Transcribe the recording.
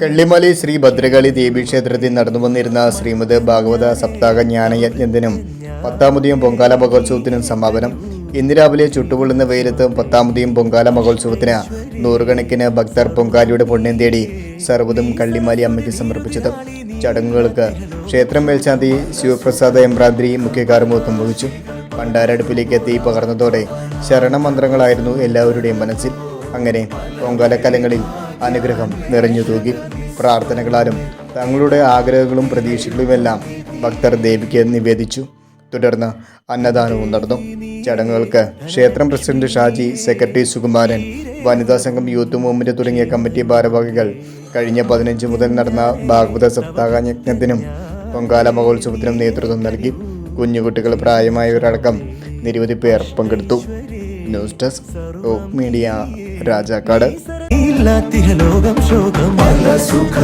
കള്ളിമലി ശ്രീ ഭദ്രകാളി ദേവീക്ഷേത്രത്തിൽ നടന്നു വന്നിരുന്ന ശ്രീമദ് ഭാഗവത സപ്താഹ ജ്ഞാനയജ്ഞത്തിനും പത്താമതിയും പൊങ്കാല മഹോത്സവത്തിനും സമാപനം. ഇന്ന് രാവിലെ ചുട്ടുപൊള്ളുന്ന വെയിലത്ത് പത്താമതിയും പൊങ്കാല മഹോത്സവത്തിന് നൂറുകണക്കിന് ഭക്തർ പൊങ്കാലയുടെ പുണ്യം തേടി സർവതും കള്ളിമാലി അമ്മയ്ക്ക് സമർപ്പിച്ചത്. ചടങ്ങുകൾക്ക് ക്ഷേത്രം മേൽശാന്തി ശിവപ്രസാദ് എംബ്രാദ്രി മുഖ്യ വഹിച്ചു. പണ്ടാരടുപ്പിലേക്ക് എത്തി പകർന്നതോടെ ശരണമന്ത്രങ്ങളായിരുന്നു എല്ലാവരുടെയും മനസ്സിൽ. അങ്ങനെ പൊങ്കാലക്കലങ്ങളിൽ അനുഗ്രഹം നിറഞ്ഞു തൂകി. പ്രാർത്ഥനകളാലും തങ്ങളുടെ ആഗ്രഹങ്ങളും പ്രതീക്ഷകളുമെല്ലാം ഭക്തർ ദേവിക്ക് നിവേദിച്ചു. തുടർന്ന് അന്നദാനവും നടന്നു. ചടങ്ങുകൾക്ക് ക്ഷേത്രം പ്രസിഡന്റ് ഷാജി സെക്രട്ടറി സുകുമാരൻ വനിതാ സംഘം യൂത്ത് മൂവ്മെന്റ് തുടങ്ങിയ കമ്മിറ്റി ഭാരവാഹികൾ കഴിഞ്ഞ പതിനഞ്ച് മുതൽ നടന്ന ഭാഗവത സപ്താഹ യജ്ഞത്തിനും പൊങ്കാല മഹോത്സവത്തിനും നേതൃത്വം നൽകി. കുഞ്ഞുകുട്ടികൾ പ്രായമായവരടക്കം നിരവധി പേർ പങ്കെടുത്തു. News desk media Rajakkad. ലോകം ശോകമല്ല സുഖ